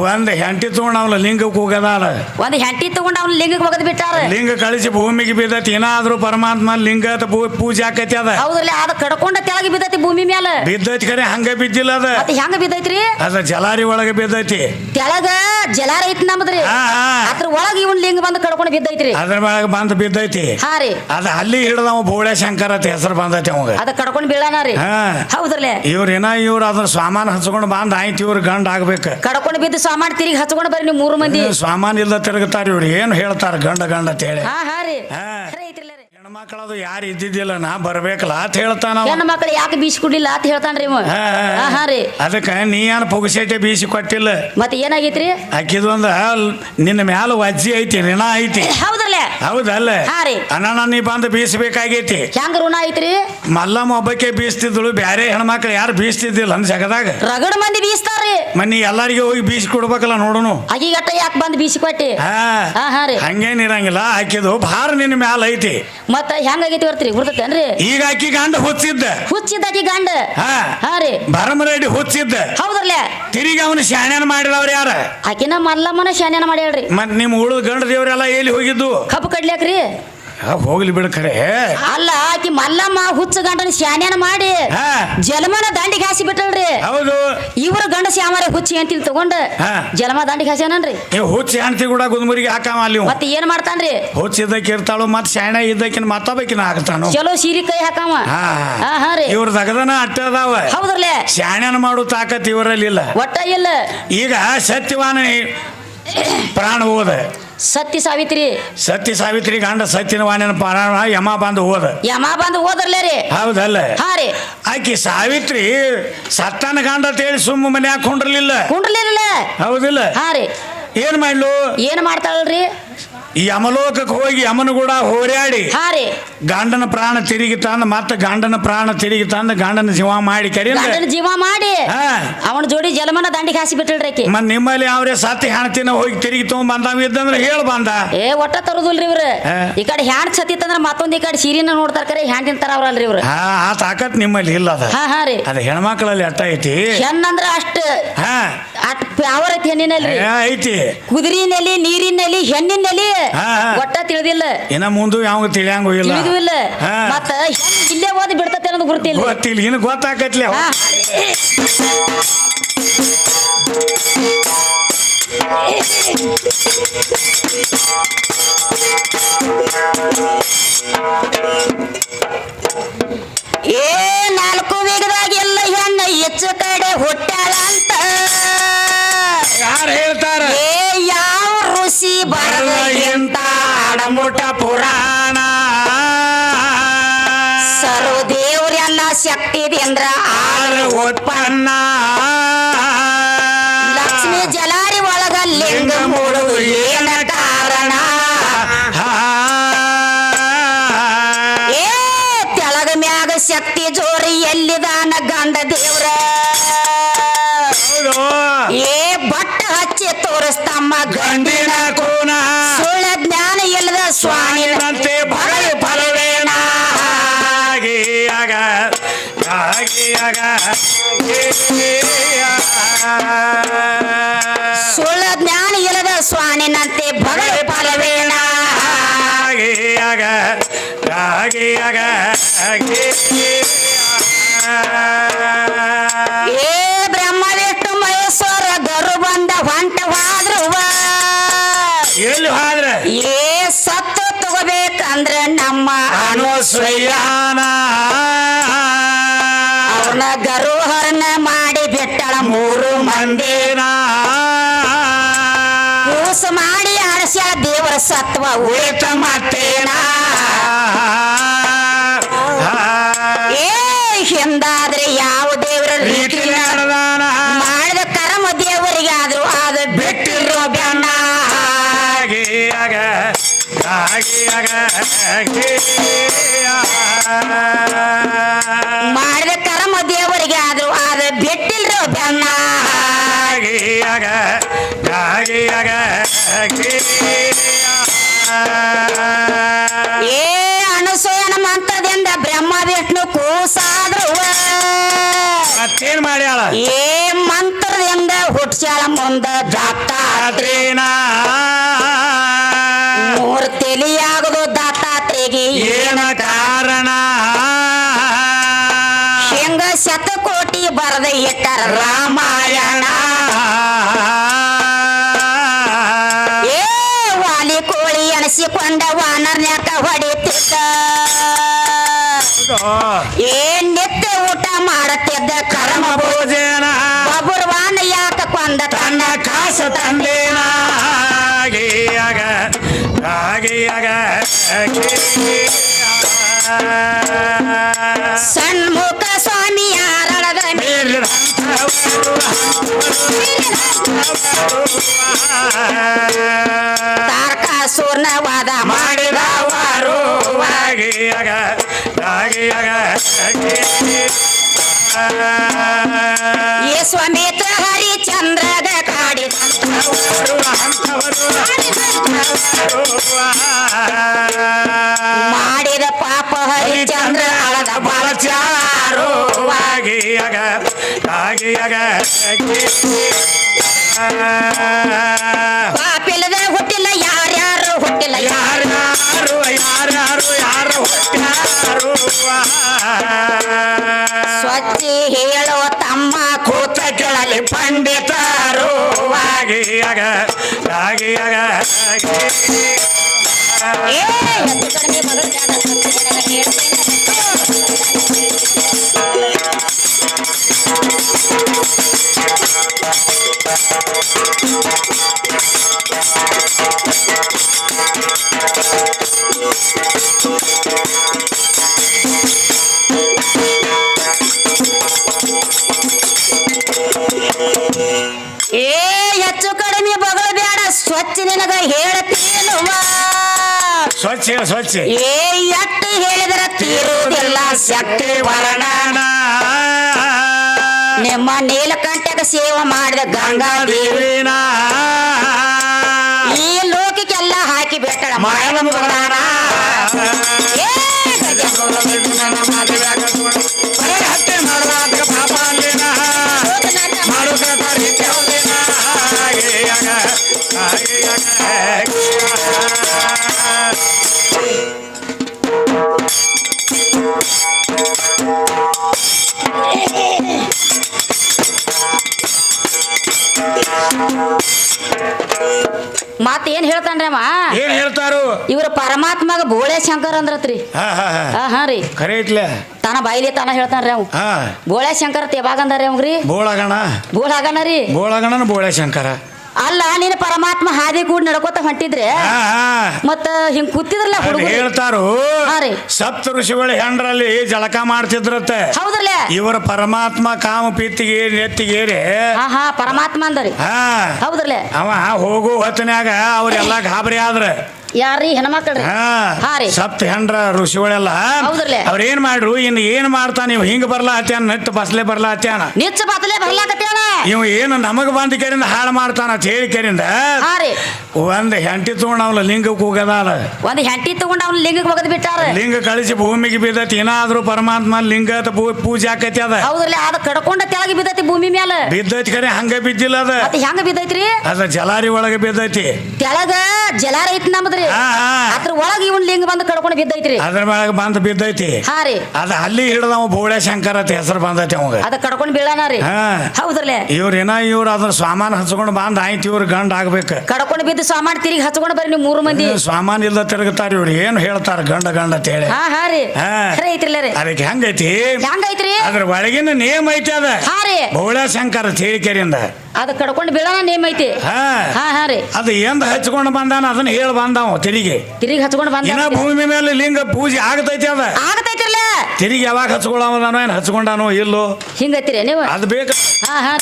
ಒಂದ್ ಹೆಂಟಿ ತಗೊಂಡ್ ಅವ್ನ ಲಿಂಗಕ್ಕೆ ಹೋಗದಾಳ ಒಂದ್ ಹೆಂಟಿ ತಗೊಂಡ್ ಅವ್ನ ಲಿಂಗಕ್ಕೆ ಒಗದ್ ಬಿಟ್ಟಾರ. ಲಿಂಗ ಕಳಿಸಿ ಭೂಮಿಗೆ ಬಿದ್ದತಿ ಏನಾದ್ರೂ ಪರಮಾತ್ಮ ಲಿಂಗ ಪೂಜೆ ಆಕತಿ ಅದ. ಹೌದ್ರಲ್ಲ ಅದ ಕಡ್ಕೊಂಡ ತೆಳಗ್ ಬಿದ್ದೈತಿ ಭೂಮಿ ಮ್ಯಾಲ. ಬಿದ್ದೈತಿ ಕರೆ ಹಂಗ ಬಿದ್ದಿಲ್ಲ ಅದ. ಹೆಂಗ ಬಿದ್ದೈತ್ರಿ? ಅದ ಜಲಾರಿ ಒಳಗೆ ಬಿದ್ದೈತಿ. ತೆಳಗ ಜಲಾರಿ ಐತಿ ನಮ್ದ್ರಿ. ಅದ್ರ ಒಳಗ ಲಿಂಗ ಬಂದ್ ಕಡ್ಕೊಂಡ್ ಬಿದ್ದೈತ್ರಿ. ಅದ್ರ ಮ್ಯಾಗ ಬಂದ್ ಬಿದ್ದೈತಿ. ಹಾರಿ ರೀ. ಅದ ಅಲ್ಲಿ ಹಿಡ್ದವ ಬೋಳೆ ಶಂಕರ ಅಂತ ಹೆಸರು ಬಂದೈತಿ ಅವಾಗ. ಅದ ಕಡ್ಕೊಂಡ್ ಬೀಳಾನ ರೀ. ಹಾ. ಹೌದ್ರಲ್ಲೇ? ಇವ್ರ ಏನ ಇವ್ರ ಅದ್ರ ಸಾಮಾನು ಹಚ್ಕೊಂಡು ಬಂದ್ ಆಯ್ತು ಇವ್ರ ಗಂಡ ಆಗ್ಬೇಕು. ಕಡ್ಕೊಂಡ್ ಬಿದ್ದು ಸಾಮಾನ್ ತಿರುಗಿ ಹಚ್ಕೊಂಡ್ ಬರ್ರಿ ನೀವು ಮೂರು ಮಂದಿ. ಸಾಮಾನ್ ಇಲ್ಲ ತಿರುಗುತ್ತಾರ ಇವ್ರು ಏನು ಹೇಳ್ತಾರ ಗಂಡ ಗಂಡ ಅಂತ ಹೇಳಿ. ಹಾ ಹಾ ರೀ. ಹಾ. ಖರೆ. ಹೆಣ್ಮಕ್ಳದು ಯಾರು ಇದ್ದಿದ್ದಿಲ್ಲ ನಾ ಬರ್ಬೇಕಲ್ಲ ಅಂತ ಹೇಳ್ತಾನ ಅವ. ಹೆಣ್ಣು ಮಕ್ಕಳು ಯಾಕೆ ಬೀಸಿ ಕೊಡ್ಲಿಲ್ಲ ಅಂತ ಹೇಳ್ತಾನ್ರಿ ಇವ. ಹಾ, ಹಾ, ಹಾ. ಹಾ ರೀ. ಅದಕ್ಕೆ ನೀ ಏನು ಪುಗಸೇಟೆ ಬೀಸಿ ಕೊಟ್ಟಿಲ್ಲ? ಮತ್ತೆ ಏನಾಗೈತ್ರಿ? ಅಕ್ಕಿದೊಂದು ನಿನ್ನ ಮ್ಯಾಲ ವಜ್ಜಿ ಐತಿ ಋಣ ಐತಿ. ಹೌದಲ್ಲ? ಹಾ ರೀ. ಅಣ್ಣ ನೀ ಬಂದು ಬೀಸಬೇಕಾಗೈತಿ. ಹೆಂಗ ಋಣ ಐತ್ರಿ? ಮಲ್ಲಮ್ಮ ಒಬ್ಬಕ್ಕೆ ಬೀಸ್ತಿದ್ದಳು ಬ್ಯಾರೆ ಹೆಣ್ಮಕ್ಳು ಯಾರು ಬೀಸ್ತಿದ್ದಿಲ್ಲ ಅಂದ್ ಜಗದಾಗ. ರಗಡ ಮಂದಿ ಬೀಸ್ತಾರ್ರಿ. ಮನಿ ಎಲ್ಲಾರಿಗೆ ಹೋಗಿ ಬೀಸಿ ಕೊಡ್ಬೇಕಲ್ಲ ನೋಡುನು. ಅಗಿಗಟ್ಟ ಯಾಕೆ ಬಂದು ಬೀಸಿ ಕೊಟ್ಟಿ ಹಾ. ಹಾ ಹಾ ರೀ. ಹಂಗೇನಿರಂಗಿಲ್ಲ ಆಕಿದು ಭಾರ ನಿನ್ನ ಮ್ಯಾಲ ಐತಿ. ಮತ್ತ ಹೆಂಗಾಗೈತಿ ಬರ್ತೀರಿ ಗುರ್ತೇನ್ರಿ ಈಗ ಆಕಿ ಗಂಡ ಹುಚ್ಚಿದ್ದ. ಹುಚ್ಚಿದ್ದಾಕಿ ಗಂಡ. ಹಾ. ಹಾ ರೀ. ಭರಮರೆಡ್ಡಿ ಹುಚ್ಚಿದ್ದ. ಹೌದ್ರಲ್ಲ? ತಿರುಗಿ ಅವನು ಶಾಣ್ಯಾನ ಮಾಡಿದವ್ರು ಯಾರ? ಆಕಿನ ಮಲ್ಲಮ್ಮನ ಶಾನ್ಯಾನ ಮಾಡ್ಯಾಳ್ರಿ. ಮತ್ ನಿಮ್ ಉಳಿದ ಗಂಡ ದೇವ್ರೆಲ್ಲ ಎಲ್ಲಿ ಹೋಗಿದ್ದು? ಕಬ್ಬು ಕಡ್ಲ್ಯಾಕ್ರಿ? ಹೋಗ್ಲಿ ಬಿಡ ಖರೆ ಅಲ್ಲ ಆಕಿ ಮಲ್ಲಮ್ಮ ಹುಚ್ಚ ಗಂಡನ ಶಾನ್ಯಾನ ಮಾಡಿ ಹಾ. ಜಲಮನ ದಾಂಡಿಗೆ ಹಾಸಿ ಬಿಟ್ಟಳ್ರಿ ಹೌದು. ಇವ್ರ ಗಂಡ ಶ್ಯಾಮರ ಹುಚ್ಚಿ ಅಂತ ತಗೊಂಡ. ಜಲಮ ದಾಂಡಿಗೆ ಹಾಸ್ಯಾನನ್ರಿ. ನೀವು ಹುಚ್ಚ ಹೆಣ್ತಿ ಕೂಡ ಗುದ್ಮುರಿಗೆ ಹಾಕಾಮ ಅಲ್ಲಿ ಇವ. ಮತ್ತೆ ಏನ್ ಮಾಡ್ತಾನ್ರಿ? ಹುಚ್ಚ ಇದ್ದಕ್ಕೆ ಇರ್ತಾಳು ಮತ್ತೆ ಶಾಣ ಇದ್ದಕ್ಕಿನ ಮತ್ತೊಬ್ಬಕಿನ ಹಾಕ್ತಾನು ಚಲೋ ಸೀರಿ ಕೈ ಹಾಕಾವ ಹಾ. ಹಾ ಹಾ ರೀ. ಇವ್ರ ದಗದನ ಅಟ್ಟ ಅದಾವ. ಹೌದ್ರಲ್ಲೇ. ಶಾಣ್ಯನ ಮಾಡು ತಾಕತ್ ಇವರಲ್ಲಿ ಇಲ್ಲ ಒಟ್ಟ ಇಲ್ಲ. ಈಗ ಸತ್ಯವಾನ ಪ್ರಾಣ ಹೋದ ಸತ್ಯ ಸಾವಿತ್ರಿ. ಸತ್ಯ ಸಾವಿತ್ರಿ ಗಂಡ ಸತ್ಯನ ವಾಣಿನ ಪ್ರಾಣ ಯಮ ಬಂದು ಹೋದ ಯಮ ಬಂದು ಹೋದ್ರಲ್ಲೇ ರೀ. ಹೌದಲ್ಲ? ಹಾ ರೀ. ಆಕಿ ಸಾವಿತ್ರಿ ಸತ್ತನ ಗಂಡ ತೇಳಿ ಸುಮ್ಮ ಮನೆ ಕುಂಡ್ರಲಿಲ್ಲ. ಕುಂಡ್ರಲಿಲ್ಲ ಹೌದಿಲ್ಲ? ಹಾ ರೀ. ಏನ್ ಮಾಡ್ಲು? ಏನ್ ಮಾಡ್ತಾಳ್ರಿ ಈ ಯಮಲೋಕಕ್ಕೆ ಹೋಗಿ ಯಮನ ಕೂಡ ಹೋರ್ಯಾಡಿ ಹಾರಿ ಗಂಡನ ಪ್ರಾಣ ತಿರುಗಿ ತಂದ ಮತ್ತೆ ಗಂಡನ ಪ್ರಾಣ ತಿರುಗಿ ತಂದ ಗಂಡನ ಜೀವ ಮಾಡಿ ಕರಿ ಗಂಡನ ಜೀವ ಮಾಡಿ. ಅವನ ಜೋಡಿ ಜಲಮನ ದಂಡಿಗೆ ಹಾಸಿ ಬಿಟ್ಟಿಲ್ರಿ ಮತ್ ನಿಮ್ಮಲ್ಲಿ ಅವ್ರೆ ಸತ್ತಿ ಹೆಣ್ತಿನ ಹೋಗಿ ತಿರುಗಿ ತಗೊಂಡ್ ಬಂದಾವ ಇದ್ದಂದ್ರೆ ಹೇಳ ಬಂದ. ಏ ಒಟ್ಟ ತರುದಿಲ್ರಿ ಇವ್ರ. ಈ ಕಡೆ ಹ್ಯಾಂಡ್ ಸತ್ತಿತ್ತಂದ್ರ ಮತ್ತೊಂದ್ ಈ ಕಡೆ ಸೀರಿನ ನೋಡ್ತಾರ ಕರೆ ಹ್ಯಾಂಡ್ ತರ ಅವ್ರಲ್ರಿ ಇವ್ರ. ಆ ತಾಕತ್ ನಿಮ್ಮಲ್ಲಿ ಇಲ್ಲ ಅದ. ಅದ ಹೆಣ್ಮಕ್ಳಲ್ಲಿ ಅಟ್ಟ ಐತಿ. ಹೆಣ್ಣಂದ್ರ ಅಷ್ಟ ಹಾ. ಅಟ್ ಪ್ಯಾವರ್ ಐತಿ ಹೆಣ್ಣಿನಲ್ಲಿ. ಐತಿ. ಕುದುರಿನಲ್ಲಿ ನೀರಿನಲ್ಲಿ ಹೆಣ್ಣಿನಲ್ಲಿ. ಒಟ್ಟ ತಿಳಿದಿಲ್ಲ ಇನ್ನ ಮುಂದು ಯಾವ ತಿಳಿಯಂಗ ಹೋಗಿಲ್ಲ ತಿಳಿದು ಇಲ್ಲ. ಮತ್ತ ಇಲ್ಲೇ ಓದಿ ಬಿಡ್ತತೆ ಅನ್ನೋದು ಗುರುತಿಲ್ಲ ಗೊತ್ತಿಲ್ಲ ಇನ್ನು ಗೊತ್ತಾಕತ್ಲೆ. ಹಾ. ದೇವ್ರೆಲ್ಲ ಅಂದ್ರ ಆಳ ಉತ್ಪನ್ನ. ಲಕ್ಷ್ಮಿ ಜಲಾರಿ ಒಳಗ ಲಿಂಗ ಮೂಡುದು ಏನ ಕಾರಣ? ಏ ತೆಳಗ ಮ್ಯಾಗ ಶಕ್ತಿ ಜೋರಿ ಎಲ್ಲಿದಾನ ಗಂಡ ದೇವ್ರ? ಏ ಬಟ್ಟ ಹಚ್ಚಿ ತೋರಿಸ್ತಮ್ಮ ಗಂಡಿನ ಸುಳ್ಳ ಜ್ಞಾನ ಇಲ್ಲದ ಸ್ವಾಮಿನಂತೆ ಭಗಳ ಹಾಗೆಯಾಗ ಏ ಬ್ರಹ್ಮ ವಿಷ್ಣು ಮಹೇಶ್ವರ ಗರು ಬಂದ ಹೊಂಟವಾದ್ರುವ ಎಲ್ಲಿ ಹೋದ್ರ? ಏ ಸತ್ತು ತಗೋಬೇಕಂದ್ರ ನಮ್ಮ ಅನುಸ್ವಯಾನ ಮೂರು ಮಂದಿ ಮಂದೇನ ಮಾಡಿ ಅರಸ್ಯಾಳ ದೇವರ ಸತ್ವ. ಉಳಿತ ಮತ್ತೇನ? ಏ ಹಿಂದಾದ್ರೆ ಯಾವ ದೇವರ ರೀತಿ ನಡೆದಾನ ಮಾಡಿದ ಕರ್ಮ ದೇವರಿಗೆ ಆದ್ರೂ ಆದ ಬಿಟ್ಟಿರೋ ಬೆನ್ನ ಹಾಗೆಯಾಗ ಹಾಗೆಯಾಗ ಮಾಡಿದ ಕರ್ಮ ದೇವರಿಗಾದ್ರು ಅದು ಬಿಟ್ಟಿಲ್ರೋ ಬೆನ್ನ ಹಾಗೆಯಾಗ ಹಾಗೆಯಾಗ ಏ ಅನುಸೂಯನ ಮಂತ್ರದಿಂದ ಬ್ರಹ್ಮ ವಿಷ್ಣು ಕೂಸಾದ್ರು ಮತ್ತೇನ್ ಮಾಡ್ಯಾಳ? ಏ ಮಂತ್ರದಿಂದ ಹುಟ್ಸ್ಯಾಳ ಮುಂದ ಮುಂದ ದತ್ತಾತ್ರಿ ರಾತ್ರಿನ. ಮೂರ್ ತಿಳಿಯಾಗದು ದತ್ತಾತ್ರಿಗೆ ಏನ ಕಾರಣ? ಹೆಂಗ ಶತಕೋಟಿ ಬರದ ಇಟ್ಟ ರಾಮಾಯಣ. ಎಣಸಿಕೊಂಡ ವಾನರ್ನ್ಯಾಕ ಹೊಡಿತಿದ್ದ. ಏನ್ ನಿತ್ಯ ಊಟ ಮಾಡತ್ತಿದ್ದ ಕರ್ಮ ಭೋಜನ. ಬಬುರ್ವಾನ ಯಾಕ ಕೊಂದ ತನ್ನ ಕಾಸು ಕಾಸ ತಂದೇನ ಹಾಗೆಯಾಗ ಹಾಗೆಯಾಗ ಹಾಗೆಯಾಗ ಈ ಸ್ವಮೇತ್ರ ಹರಿಚಂದ್ರದ ಕಾಡಿದ ಮಾಡಿದ ಪಾಪ ಹರಿಚಂದ್ರ ಅಳದ ಬಾಲಚಾರು ಆಗಿಯಾಗ ಏ ಸ್ವಚ್ಛ ನಿನಗ ಹೇಳ್ತೀನುವ? ಸ್ವಚ್ಛ ಸ್ವಚ್ಛ. ಏ ಎಟ್ಟು ಹೇಳಿದ್ರ ತೀರುವುದಿಲ್ಲ. ಶಕ್ತಿ ವರ್ಣನ. ನಿಮ್ಮ ನೀಲಕಂಠಕ ಸೇವೆ ಮಾಡಿದ ಗಂಗಾ ದೇವಿನ ಈ ಲೋಕಕ್ಕೆಲ್ಲ ಹಾಕಿ ಬಿಟ್ಟಳ ಮಾಯನ ಮತ್ ಏನ್ ಹೇಳ್ತಾನ್ರಿ ಅವ? ಏನ್ ಹೇಳ್ತಾರು? ಇವ್ರ ಪರಮಾತ್ಮಗ ಬೋಳೆ ಶಂಕರ್ ಅಂದ್ರತ್ರಿ. ಹಾ ರೀ. ಖರೆ ಐತ್ಲೆ. ತನ ಬಾಯಿಲಿ ತಾನ ಹೇಳ್ತಾನ್ರಿ ಅವ್. ಹಾ. ಬೋಳೆ ಶಂಕರ್ ಯಾವಾಗ ಅಂದಾರಿ ಅವಂಗ್ರಿ ಬೋಳಗಣ. ಬೋಳ ರೀ. ಬೋಳಗಣನ ಬೋಳೆ ಶಂಕರ. ಅಲ್ಲ ನೀನು ಪರಮಾತ್ಮ ಹಾದಿ ಕೂಡ ನಡ್ಕೋತ ಹೊಂಟಿದ್ರೆ ಮತ್ತ ಹಿಂಗ್ ಕೂತಿದ್ರಲ್ಲ ಹುಡುಗರು? ಹೇಳ್ತಾರು. ಸಪ್ತ ಋಷಿಗಳು ಹೆಂಡ್ರಲ್ಲಿ ಜಳಕ ಮಾಡ್ತಿದ್ರತ್ತೆ ಹೌದ್ರಲ್ಲ? ಇವರ ಪರಮಾತ್ಮ ಕಾಮ ಪೀತಿಗೆ ನೆತ್ತಿಗೇರಿ. ಹಾ ಪರಮಾತ್ಮ ಅಂದ್ರಿ ಹಾ. ಹೌದ್ರಲ್ಲ? ಅವ ಹೋಗೋ ಹೊತ್ತಿನಾಗ ಅವ್ರೆಲ್ಲ ಗಾಬರಿ ಆದ್ರ. ಯಾರ್ರಿ ಹೆಣ್ಮಕ್ಳ್ರಿ? ಹಾ ರೀ. ಸಪ್ತ ಹೆಂಡ್ರ ಋಷಿಗಳೆಲ್ಲ. ಹೌದ್ರಲ್ಲೇ. ಅವ್ರ ಏನ್ ಮಾಡ್ರು? ಇನ್ ಏನ್ ಮಾಡ್ತಾನ ನೀವು ಹಿಂಗ್ ಬರ್ಲಾ ಹತ್ಯಾನ? ನೆಟ್ ಬಸ್ಲೆ ಬರ್ಲಾ ಹತ್ಯಾನ? ನಿಚ್ಚ ಬರಲ ಬರ್ಲಾಕತ್ಯಾನ ಇವ್ ಏನು ನಮಗ್ ಬಂದ ಕೇರಿಂದ ಹಾಳು ಮಾಡ್ತಾನ ಅಂತ ಹೇಳಿ ಕೇರಿಂದ ಹಾ ರೀ. ಒಂದ್ ಹೆಂಟಿ ತಗೊಂಡ್ ಅವ್ಲ ಲಿಂಗಕ್ಕೆ ಕೂಗದ ಒಂದ್ ಹೆಂಟಿ ತಗೊಂಡ್ ಅವ್ನ ಲಿಂಗಕ್ಕೆ ಒಗದ್ ಬಿಟ್ಟಾರ? ಲಿಂಗ ಕಳಿಸಿ ಭೂಮಿಗೆ ಬಿದ್ದತಿ. ಏನಾದ್ರೂ ಪರಮಾತ್ಮ ಲಿಂಗ ಪೂ- ಪೂಜೆ ಆಕೈತಿ ಅದ. ಹೌದ್ರಲ್ಲ ಅದ ಕಡ್ಕೊಂಡ ತೆಳಗ ಬಿದ್ದೈತಿ ಭೂಮಿ ಮ್ಯಾಲ. ಬಿದ್ದೈತಿ ಕರೆ ಹಂಗ ಬಿದ್ದಿಲ್ಲ ಅದ. ಹೆಂಗ ಬಿದ್ದೈತ್ರಿ? ಅದ ಜಲಾರಿ ಒಳಗೆ ಬಿದ್ದೈತಿ. ತೆಳಗ ಜಲಾರಿ ಐತಿ ನಮ್ದ್ರಿ. ಹಾ ಹಾ. ಅದ್ರ ಒಳಗ ಇವನ್ ಲಿಂಗ ಬಂದು ಕಡ್ಕೊಂಡು ಬಿದ್ದೈತ್ರಿ. ಅದ್ರ ಮ್ಯಾಗ ಬಂದ್ ಬಿದ್ದೈತಿ. ಹಾರಿ ರೀ. ಅದ ಅಲ್ಲಿ ಹಿಡಿದ ಬೋಳೆ ಶಂಕರ ಅಂತ ಹೆಸರು ಬಂದೈತಿ ಅವಾಗ. ಅದ ಕಡ್ಕೊಂಡ್ ಬೀಳಾನ ರೀ. ಹಾ. ಇವ್ರ ಏನ ಇವ್ರ ಅದ್ರ ಸಾಮಾನು ಹಚ್ಕೊಂಡು ಬಂದ್ ಆಯ್ತು ಇವ್ರ ಗಂಡ ಆಗ್ಬೇಕು. ಕಡ್ಕೊಂಡ್ ಬಿದ್ದು ಸಾಮಾನ್ ತಿರುಗಿ ಹಚ್ಕೊಂಡ್ ಬರ್ರಿ ನೀವು ಮೂರು ಮಂದಿ. ಸಾಮಾನ್ ಇಲ್ದ ತಿರುಗುತ್ತಾರ ಇವ್ರು ಏನು ಹೇಳ್ತಾರ ಗಂಡ ಗಂಡ ಅಂತ ಹೇಳಿ. ಹಾ ಹಾ ರೀ. ಹಾ. ಖರೆ ಐತ್ರಿಲ್ಲ ರೀ. ಅದಕ್ಕೆ ಹೆಂಗೈತಿ? ಹೆಂಗೈತ್ರಿ? ಅದ್ರ ಒಳಗಿನ ನೇಮ್ ಐತಿ ಅದ. ಹಾ ರೀ. ಬೋಳೆ ಶಂಕರ ಅಂತ ಅದು ಕಡ್ಕೊಂಡು ಬೀಳ ನೇಮ್ ಐತಿ. ಹಾ. ಹಾ ರೀ. ಅದು ಎಂದ ಹಚ್ಕೊಂಡು ಬಂದಾನ ಅದನ್ನ ಹೇಳ ಬಂದಾವ ತಿರುಗಿ. ತಿರುಗಿ ಹಚ್ಕೊಂಡು ಬಂದ ಭೂಮಿ ಮೇಲೆ ಲಿಂಗ ಪೂಜೆ ಆಗತೈತಿ ಅದ. ಆಗತೈತಿ ತಿರುಗಿ ಯಾವಾಗ ಹಚ್ಕೊಳ್ಳೋ ನಾನು ಏನು ಹಚ್ಕೊಂಡಾನು ಇಲ್ಲೋ? ಹಿಂಗತ್ತಿರ ನೀವು? ಅದು ಬೇಕು. ಹಾ ಹಾ